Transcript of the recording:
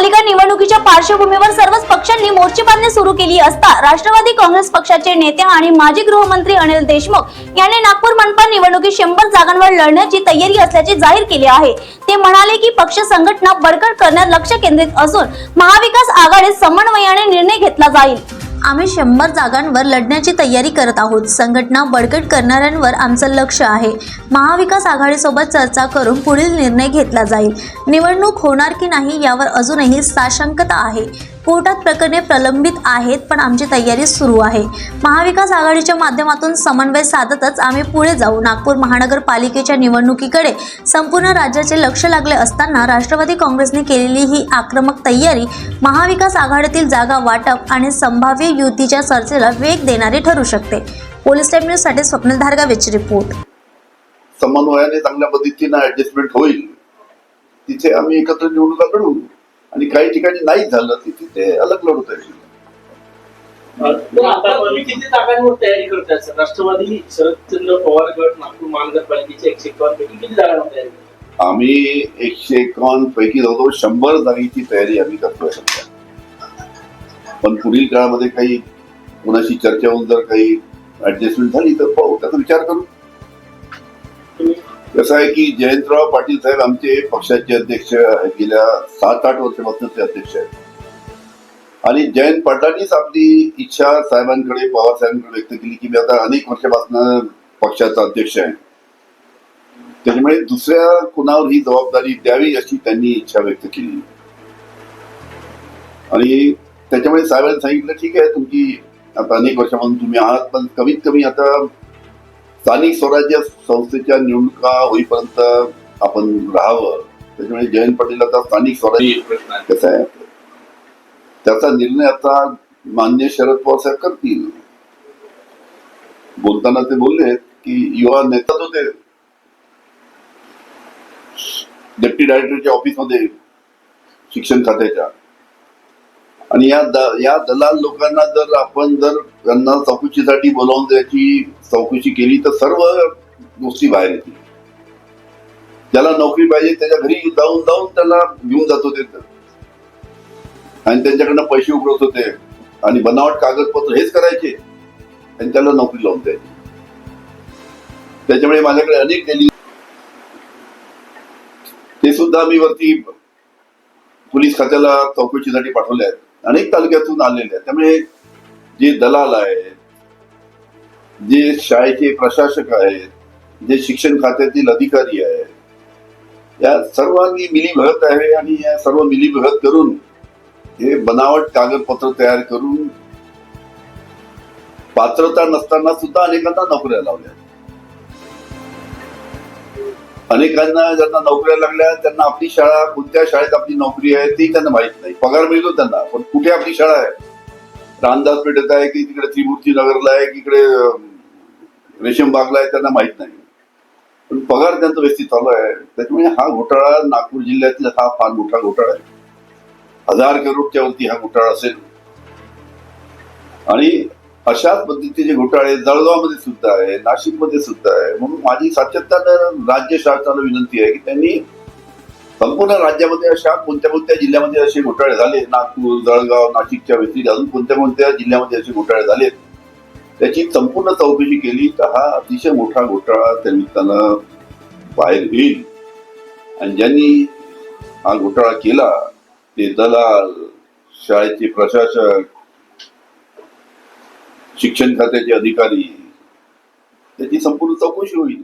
महापालिका निवडणुकीच्या पार्श्वभूमीवर सर्वच पक्षांनी मोर्चेबांधणी सुरू केली असता राष्ट्रवादी काँग्रेस पक्षाचे नेते आणि माजी गृहमंत्री अनिल देशमुख यांनी नागपूर मनपा निवडणुकीत शंभर जागांवर लढण्याची तयारी असल्याचे जाहीर केले आहे. ते म्हणाले की पक्ष संघटना बळकट करण्यात लक्ष केंद्रित असून महाविकास आघाडीत समन्वयाने निर्णय घेतला जाईल. आम्ही शंभर जागांवर लढण्याची तयारी करत आहोत. संघटना बळकट करणाऱ्यांवर आमचं लक्ष आहे. महाविकास आघाडीसोबत चर्चा करून पुढील निर्णय घेतला जाईल. निवडणूक होणार की नाही यावर अजूनही साशंकता आहे. कोर्टात प्रकरणे प्रलंबित आहेत पण आमची तयारी सुरू आहे. महाविकास आघाडीच्या माध्यमातून समन्वय साधतच आम्ही पुढे जाऊ. नागपूर महानगरपालिकेच्या निवडणुकीकडे संपूर्ण राज्याचे लक्ष लागले असताना राष्ट्रवादी काँग्रेसने केलेली ही आक्रमक तयारी महाविकास आघाडीतील जागा वाटप आणि संभाव्य युतीच्या चर्चेला वेग देणारी ठरू शकते. पोलीस टाइम न्यूजसाठी स्वप्नील धारगावेची रिपोर्ट. समन्वयाने चांगल्या पद्धतीने ऍडजस्टमेंट होईल. तिथे आम्ही एकत्र निवडणुका लढू आणि काही ठिकाणी नाही झालं की तिथे अलग लढत आहे राष्ट्रवादी शरदचंद्र पवार गट नागपूर महानगरपालिकेचे एकशे एकावन्न पैकी किती जागांवर तयारी? आम्ही एकशे एकावन्न पैकी जवळजवळ शंभर जागेची तयारी आम्ही करतोय सध्या. पण पुढील काळामध्ये काही कोणाशी चर्चा होऊन जर काही ऍडजस्टमेंट झाली तर पाहू. त्याचा विचार करू. कसं आहे की जयंतराव पाटील साहेब आमचे पक्षाचे अध्यक्ष गेल्या सात आठ वर्षापासून ते अध्यक्ष आहेत. आणि जयंत पाटलांनीच आपली इच्छा साहेबांकडे पवार साहेबांकडे व्यक्त केली की मी आता अनेक वर्षापासून पक्षाचा अध्यक्ष आहे. त्याच्यामुळे दुसऱ्या कुणावर ही जबाबदारी द्यावी अशी त्यांनी इच्छा व्यक्त केली. आणि त्याच्यामुळे साहेबांनी सांगितलं ठीक आहे तुमची आता अनेक वर्षापासून तुम्ही आहात पण कमीत कमी आता स्थानिक स्वराज्य संस्थेच्या निवडणुका होईपर्यंत आपण राहावं. त्याच्यामुळे जयंत पाटील आता स्थानिक स्वराज्य कसं आहे? त्याचा निर्णय आता मान्य शरद पवार साहेब करतील. बोलताना ते बोलले की युवा नेताच होते डेप्टी डायरेक्टरच्या ऑफिसमध्ये शिक्षण खात्याच्या. आणि या द- या दलाल लोकांना जर आपण जर त्यांना चौकशीसाठी बोलावून द्यायची चौकशी केली तर सर्व गोष्टी बाहेर येतील. ज्याला नोकरी पाहिजे त्याच्या घरी जाऊन जाऊन त्याला घेऊन जात होते आणि त्यांच्याकडनं पैसे उघडत होते. आणि बनावट कागदपत्र हेच करायचे. आणि त्याला नोकरी लावून द्यायची. त्याच्यामुळे माझ्याकडे अनेक डेली ते सुद्धा मी वरती पोलीस खात्याला चौकशीसाठी पाठवले आहेत. अनेक तालुक्यातून आलेले आहेत. त्यामुळे जे दलाल आहे जे शाळेचे प्रशासक आहेत जे शिक्षण खात्यातील अधिकारी आहेत या सर्वांनी मिलीभगत आहे आणि या सर्व मिलीभगत करून हे बनावट कागदपत्र तयार करून पात्रता नसताना सुद्धा अनेकांना नोकऱ्या लावल्या. अनेकांना ज्यांना नोकऱ्या लागल्या त्यांना आपली शाळा कोणत्या शाळेत आपली नोकरी आहे ती त्यांना माहीत नाही. पगार मिळतो त्यांना पण कुठे आपली शाळा आहे? रामदास पेठेत आहे की तिकडे त्रिमूर्ती नगरला आहे की इकडे रेशीम बागला आहे त्यांना माहीत नाही. पण पगार त्यांचा व्यवस्थित चालू आहे. त्याच्यामुळे हा घोटाळा नागपूर जिल्ह्यातला हा फार मोठा घोटाळा आहे. हजार करोडच्या वरती हा घोटाळा असेल. आणि अशाच पद्धतीचे घोटाळे जळगावमध्ये सुद्धा आहे नाशिकमध्ये सुद्धा आहे म्हणून माझी सातत्यानं राज्य शासनाला विनंती आहे की त्यांनी संपूर्ण राज्यामध्ये अशा कोणत्या कोणत्या जिल्ह्यामध्ये असे घोटाळे झाले नागपूर जळगाव नाशिकच्या व्यतिरिक्त अजून कोणत्या कोणत्या जिल्ह्यामध्ये असे घोटाळे झालेत? त्याची संपूर्ण चौकशी केली तर हा अतिशय मोठा घोटाळा त्या निमित्तानं बाहेर येईल. आणि ज्यांनी हा घोटाळा केला ते दलाल शाळेचे प्रशासक शिक्षण खात्याचे अधिकारी त्याची संपूर्ण चौकशी होईल.